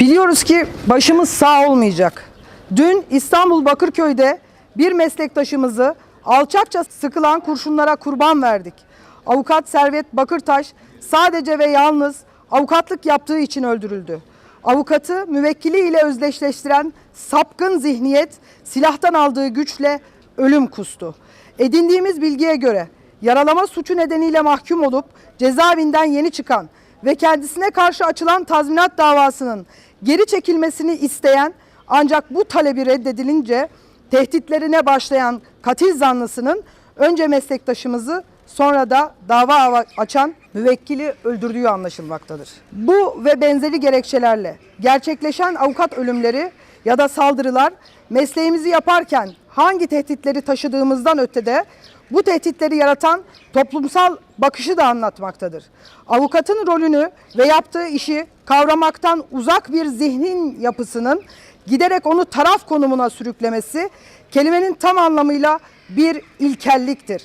Biliyoruz ki başımız sağ olmayacak. Dün İstanbul Bakırköy'de bir meslektaşımızı alçakça sıkılan kurşunlara kurban verdik. Avukat Servet Bakırtaş sadece ve yalnız avukatlık yaptığı için öldürüldü. Avukatı müvekkiliyle özdeşleştiren sapkın zihniyet silahtan aldığı güçle ölüm kustu. Edindiğimiz bilgiye göre yaralama suçu nedeniyle mahkum olup cezaevinden yeni çıkan ve kendisine karşı açılan tazminat davasının geri çekilmesini isteyen ancak bu talebi reddedilince tehditlerine başlayan katil zanlısının önce meslektaşımızı sonra da dava açan müvekkili öldürdüğü anlaşılmaktadır. Bu ve benzeri gerekçelerle gerçekleşen avukat ölümleri ya da saldırılar mesleğimizi yaparken hangi tehditleri taşıdığımızdan ötede bu tehditleri yaratan toplumsal bakışı da anlatmaktadır. Avukatın rolünü ve yaptığı işi kavramaktan uzak bir zihnin yapısının giderek onu taraf konumuna sürüklemesi kelimenin tam anlamıyla bir ilkelliktir.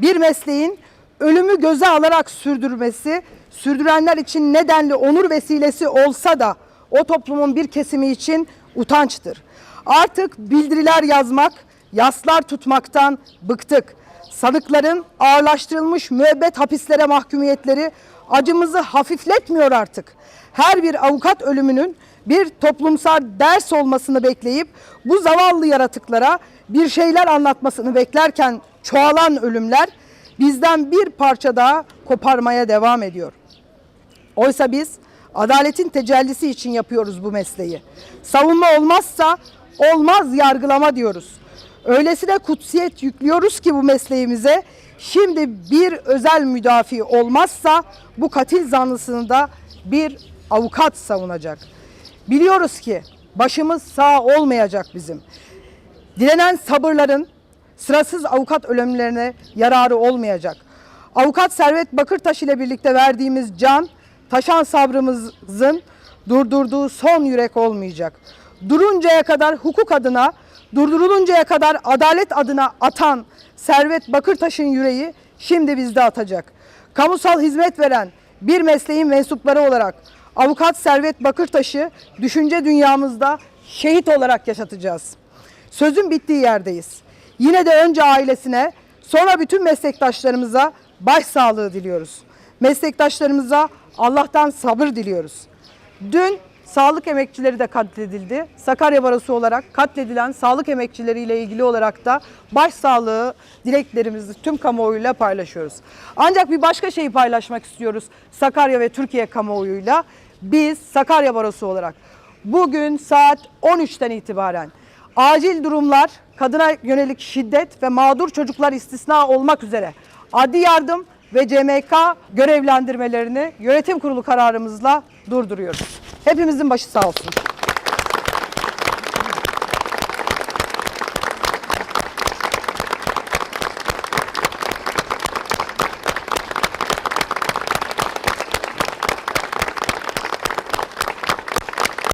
Bir mesleğin ölümü göze alarak sürdürmesi, sürdürenler için nedenli onur vesilesi olsa da o toplumun bir kesimi için utançtır. Artık bildiriler yazmak, yaslar tutmaktan bıktık. Sanıkların ağırlaştırılmış müebbet hapislere mahkumiyetleri acımızı hafifletmiyor artık. Her bir avukat ölümünün bir toplumsal ders olmasını bekleyip bu zavallı yaratıklara bir şeyler anlatmasını beklerken çoğalan ölümler bizden bir parça daha koparmaya devam ediyor. Oysa biz adaletin tecellisi için yapıyoruz bu mesleği. Savunma olmazsa olmaz yargılama diyoruz. Öylesine kutsiyet yüklüyoruz ki bu mesleğimize şimdi bir özel müdafi olmazsa bu katil zanlısını da bir avukat savunacak. Biliyoruz ki başımız sağ olmayacak bizim. Dilenen sabırların sırasız avukat ölümlerine yararı olmayacak. Avukat Servet Bakırtaş ile birlikte verdiğimiz can, taşan sabrımızın durdurduğu son yürek olmayacak. Duruncaya kadar hukuk adına, durduruluncaya kadar adalet adına atan Servet Bakırtaş'ın yüreği şimdi bizde atacak. Kamusal hizmet veren bir mesleğin mensupları olarak avukat Servet Bakırtaş'ı düşünce dünyamızda şehit olarak yaşatacağız. Sözün bittiği yerdeyiz. Yine de önce ailesine, sonra bütün meslektaşlarımıza başsağlığı diliyoruz. Meslektaşlarımıza Allah'tan sabır diliyoruz. Dün sağlık emekçileri de katledildi. Sakarya Barosu olarak katledilen sağlık emekçileriyle ilgili olarak da başsağlığı dileklerimizi tüm kamuoyuyla paylaşıyoruz. Ancak bir başka şeyi paylaşmak istiyoruz Sakarya ve Türkiye kamuoyuyla. Biz Sakarya Barosu olarak bugün saat 13'ten itibaren acil durumlar, kadına yönelik şiddet ve mağdur çocuklar istisna olmak üzere adli yardım ve CMK görevlendirmelerini yönetim kurulu kararımızla durduruyoruz. Hepimizin başı sağ olsun.